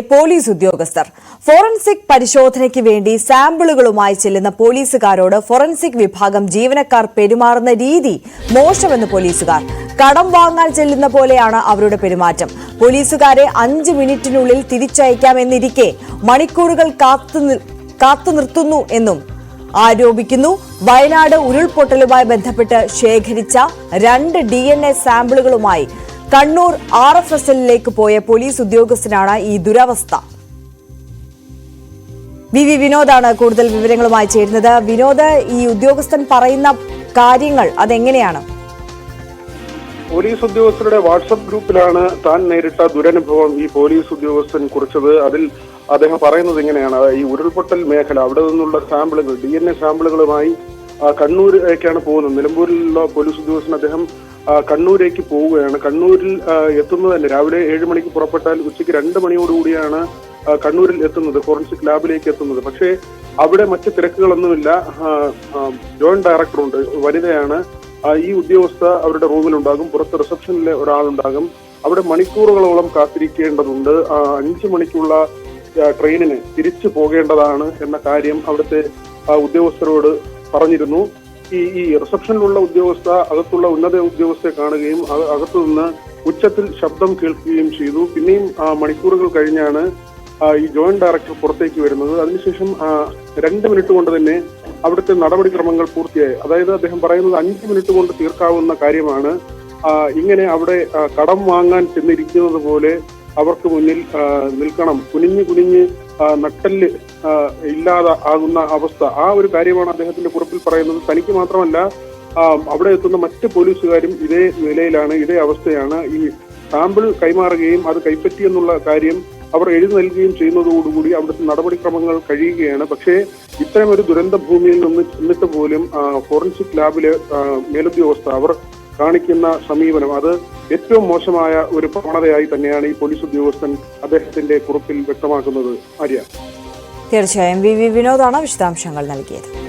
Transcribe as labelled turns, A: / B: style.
A: Police ഉദ്യോഗസ്ഥർ. Forensic പരിശോധനയ്ക്ക് വേണ്ടി സാമ്പിളുകളുമായി ചെല്ലുന്ന പോലീസുകാരോട് ഫോറൻസിക് വിഭാഗം ജീവനക്കാർ പെരുമാറുന്ന രീതി മോശമെന്ന് പോലീസുകാർ. കടം വാങ്ങാൻ ചെല്ലുന്ന പോലെയാണ് അവരുടെ പെരുമാറ്റം. പോലീസുകാരെ അഞ്ച് മിനിറ്റിനുള്ളിൽ തിരിച്ചയക്കാമെന്നിരിക്കെ മണിക്കൂറുകൾ കാത്തു കാത്തു നിർത്തുന്നു എന്നും ആരോപിക്കുന്നു. വയനാട് ഉരുൾപൊട്ടലുമായി ബന്ധപ്പെട്ട് ശേഖരിച്ച രണ്ട് ഡി സാമ്പിളുകളുമായി കണ്ണൂർ ആർ എഫ് എസ് എല്ലിലേക്ക് പോയ പോലീസ് ഉദ്യോഗസ്ഥനാണ് ഈ ദുരവസ്ഥ. വി വി വിനോദാണ് കൂടുതൽ വിവരങ്ങളുമായി ചേരുന്നത്. വിനോദ് ഈ ഉദ്യോഗസ്ഥൻ പറയുന്ന കാര്യങ്ങൾ അതെങ്ങനെയാണ്?
B: പോലീസ് ഉദ്യോഗസ്ഥരുടെ വാട്സപ്പ് ഗ്രൂപ്പിലാണ് താൻ നേരിട്ട ദുരനുഭവം ഈ പോലീസ് ഉദ്യോഗസ്ഥൻ കുറിച്ചത്. അതിൽ അദ്ദേഹം പറയുന്നത് ഇങ്ങനെയാണ്. ഈ ഉരുൾപൊട്ടൽ മേഖല അവിടെ നിന്നുള്ള സാമ്പിളുകൾ ഡി എൻ എ സാമ്പിളുകളുമായി കണ്ണൂരിലേക്കാണ് പോകുന്നത്. നിലമ്പൂരിലുള്ള പോലീസ് ഉദ്യോഗസ്ഥൻ അദ്ദേഹം കണ്ണൂരേക്ക് പോവുകയാണ്. കണ്ണൂരിൽ എത്തുന്നത് തന്നെ രാവിലെ ഏഴ് മണിക്ക് പുറപ്പെട്ടാൽ ഉച്ചയ്ക്ക് രണ്ട് മണിയോടുകൂടിയാണ് കണ്ണൂരിൽ എത്തുന്നത് ഫോറൻസിക് ലാബിലേക്ക് എത്തുന്നത്. പക്ഷേ അവിടെ മറ്റ് തിരക്കുകളൊന്നുമില്ല. ജോയിന്റ് ഡയറക്ടറുണ്ട് വനിതയാണ്. ഈ ഉദ്യോഗസ്ഥ അവരുടെ റൂമിലുണ്ടാകും പുറത്ത് റിസപ്ഷനിലെ ഒരാളുണ്ടാകും. അവിടെ മണിക്കൂറുകളോളം കാത്തിരിക്കേണ്ടതുണ്ട്. അഞ്ച് മണിക്കുള്ള ട്രെയിനിന് തിരിച്ചു പോകേണ്ടതാണ് എന്ന കാര്യം അവിടുത്തെ ഉദ്യോഗസ്ഥരോട് പറഞ്ഞിരുന്നു. ഈ ഈ റിസപ്ഷനിലുള്ള ഉദ്യോഗസ്ഥ അകത്തുള്ള ഉന്നത ഉദ്യോഗസ്ഥയെ കാണുകയും അകത്തു നിന്ന് ഉച്ചത്തിൽ ശബ്ദം കേൾക്കുകയും ചെയ്തു. പിന്നെയും മണിക്കൂറുകൾ കഴിഞ്ഞാണ് ഈ ജോയിന്റ് ഡയറക്ടർ പുറത്തേക്ക് വരുന്നത്. അതിനുശേഷം രണ്ട് മിനിറ്റ് കൊണ്ട് തന്നെ അവിടുത്തെ നടപടിക്രമങ്ങൾ പൂർത്തിയായി. അതായത് അദ്ദേഹം പറയുന്നത് അഞ്ച് മിനിറ്റ് കൊണ്ട് തീർക്കാവുന്ന കാര്യമാണ്. ഇങ്ങനെ അവിടെ കടം വാങ്ങാൻ ചെന്നിരിക്കുന്നത് പോലെ അവർക്ക് മുന്നിൽ നിൽക്കണം. കുനിഞ്ഞ് കുനിഞ്ഞ് നട്ടെല്ല് ഇല്ലാതെ ആകുന്ന അവസ്ഥ. ആ ഒരു കാര്യമാണ് അദ്ദേഹത്തിന്റെ കുറിപ്പിൽ പറയുന്നത്. തനിക്ക് മാത്രമല്ല അവിടെ എത്തുന്ന മറ്റ് പോലീസുകാരും ഇതേ നിലയിലാണ് ഇതേ അവസ്ഥയാണ്. ഈ സാമ്പിൾ കൈമാറുകയും അത് കൈപ്പറ്റി എന്നുള്ള കാര്യം അവർ എഴുതി നൽകുകയും ചെയ്യുന്നതോടുകൂടി അവിടുത്തെ നടപടിക്രമങ്ങൾ കഴിയുകയാണ്. പക്ഷേ ഇത്തരം ഒരു ദുരന്ത ഭൂമിയിൽ നിന്ന് ചെന്നിട്ട് പോലും ഫോറൻസിക് ലാബിലെ മേലുദ്യോഗസ്ഥ അവർ കാണിക്കുന്ന സമീപനം. അത് ഏറ്റവും മോശമായ ഒരു പ്രവണതയായി തന്നെയാണ് ഈ പോലീസ് ഉദ്യോഗസ്ഥൻ അദ്ദേഹത്തിന്റെ കുറിപ്പിൽ വ്യക്തമാക്കുന്നത് ആര്യ.
A: തീർച്ചയായും. വിനോദാണ് വിശദാംശങ്ങൾ നൽകിയത്.